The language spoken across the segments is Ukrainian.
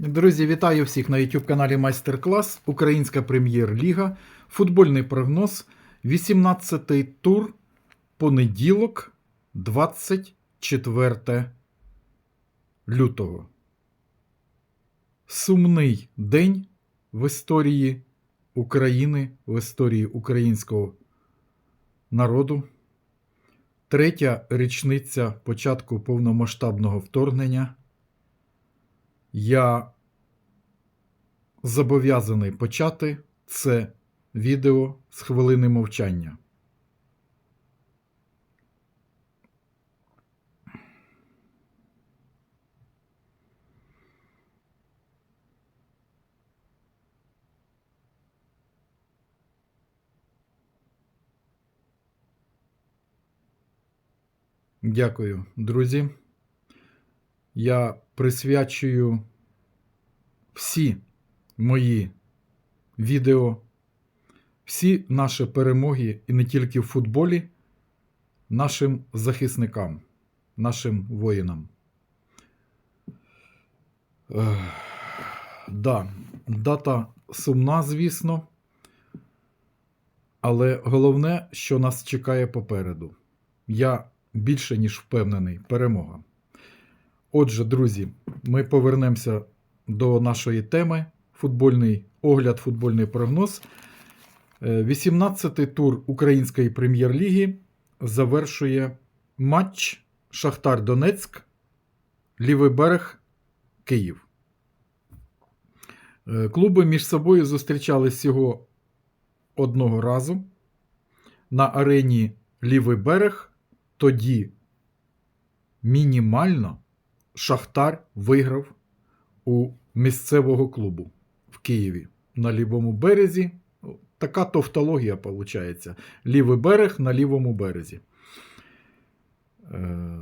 Друзі, вітаю всіх на YouTube каналі Майстер Клас, Українська прем'єр-ліга, футбольний прогноз, 18-й тур, понеділок, 24 лютого. Сумний день в історії України, в історії українського народу. Третя річниця початку повномасштабного вторгнення. Я зобов'язаний почати це відео з хвилини мовчання. Дякую, друзі. Я присвячую всі мої відео, всі наші перемоги, і не тільки в футболі, нашим захисникам, нашим воїнам. Ех, да, дата сумна, звісно. Але головне, що нас чекає попереду. Я більше ніж впевнений, перемога. Отже, друзі, ми повернемося до нашої теми. Футбольний огляд, футбольний прогноз. 18-й тур Української прем'єр-ліги завершує матч Шахтар Донецьк, Лівий берег Київ. Е, Клуби між собою зустрічались всього одного разу на арені Лівий берег. Тоді мінімально Шахтар виграв у місцевого клубу в Києві на лівому березі. Така тавтологія виходить. Лівий берег на лівому березі. Е,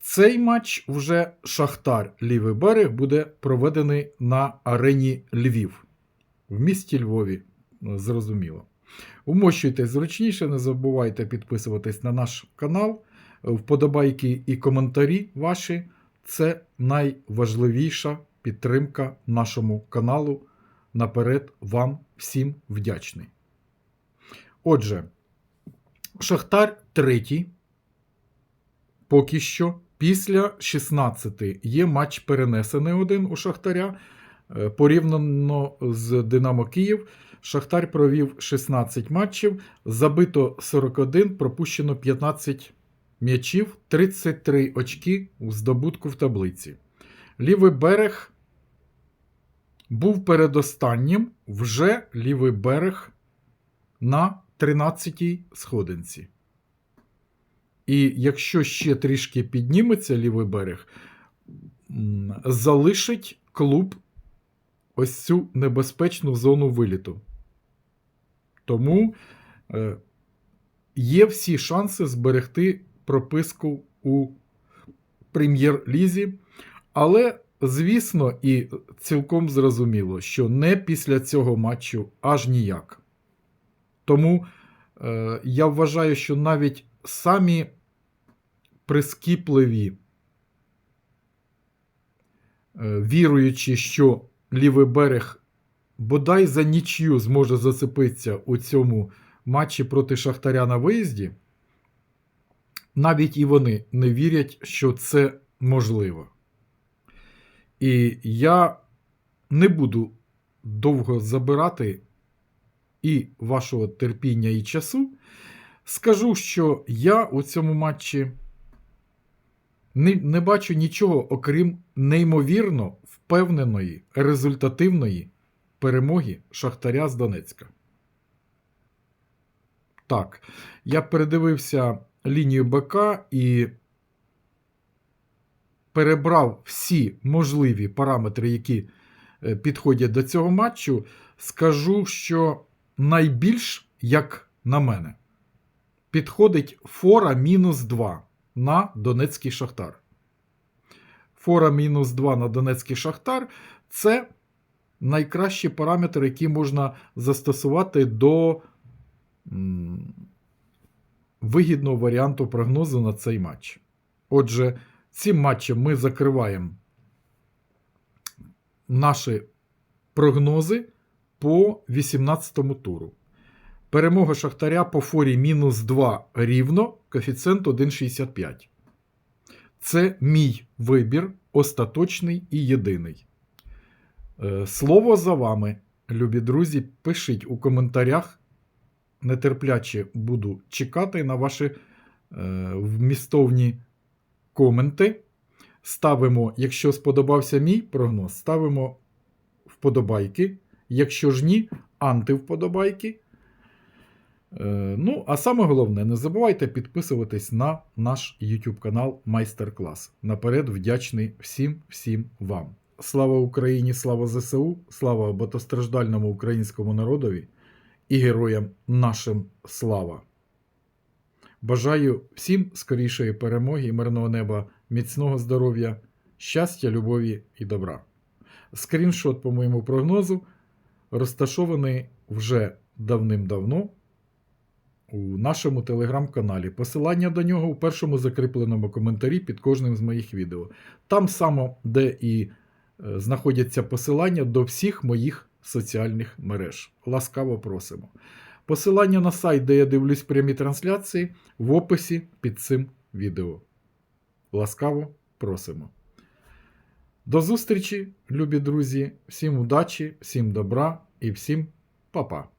Цей матч вже Шахтар Лівий берег буде проведений на арені Львів. В місті Львові, зрозуміло. Умощуйтесь зручніше, не забувайте підписуватись на наш канал. Вподобайки і коментарі ваші це найважливіша підтримка нашому каналу. Наперед вам всім вдячний. Отже, Шахтар третій. Поки що, після 16 є матч перенесений один у Шахтаря. Е, Порівняно з Динамо Київ. Шахтар провів 16 матчів, забито 41, пропущено 15 м'ячів, 33 очки у здобутку в таблиці. Лівий берег був передостаннім, вже лівий берег на 13-й сходинці. І якщо ще трішки підніметься лівий берег, залишить клуб ось цю небезпечну зону виліту. Тому е, є всі шанси зберегти прописку у прем'єр-лізі, але, звісно, і цілком зрозуміло, що не після цього матчу аж ніяк. Тому е, я вважаю, що навіть самі прискіпливі, е, віруючи, що лівий берег бодай за нічю зможе зацепитися у цьому матчі проти Шахтаря на виїзді, навіть і вони не вірять, що це можливо. І я не буду довго забирати і вашого терпіння і часу. Скажу, що я у цьому матчі не, не бачу нічого, окрім неймовірно впевненої, результативної перемоги Шахтаря з Донецька. Так, я передивився лінію БК і перебрав всі можливі параметри, які е, підходять до цього матчу. Скажу, що найбільш, як на мене, підходить фора мінус 2 на Донецький Шахтар. Фора мінус 2 на Донецький Шахтар це найкращі параметри, які можна застосувати до вигідного варіанту прогнозу на цей матч. Отже, цим матчем ми закриваємо наші прогнози по 18-му туру. Перемога Шахтаря по форі мінус 2 рівно, коефіцієнт 1,65. Це мій вибір, остаточний і єдиний. Е, Слово за вами, любі друзі. Пишіть у коментарях. Нетерпляче буду чекати на ваші е, вмістовні коменти. Ставимо, якщо сподобався мій прогноз, ставимо вподобайки. Якщо ж ні, антивподобайки. Е, Ну, а саме головне, не забувайте підписуватись на наш YouTube канал Майстер-клас. Наперед вдячний всім всім вам. Слава Україні, слава ЗСУ, слава багатостраждальному українському народові і героям нашим слава. Бажаю всім скорішої перемоги, мирного неба, міцного здоров'я, щастя, любові і добра. Скріншот по моєму прогнозу розташований вже давним-давно у нашому телеграм-каналі. Посилання до нього у першому закріпленому коментарі під кожним з моїх відео. Там само, де і е, знаходяться посилання до всіх моїх соціальних мереж. Ласкаво просимо. Посилання на сайт, де я дивлюсь прямі трансляції, в описі під цим відео. Ласкаво просимо. До зустрічі, любі друзі, всім удачі, всім добра і всім па-па.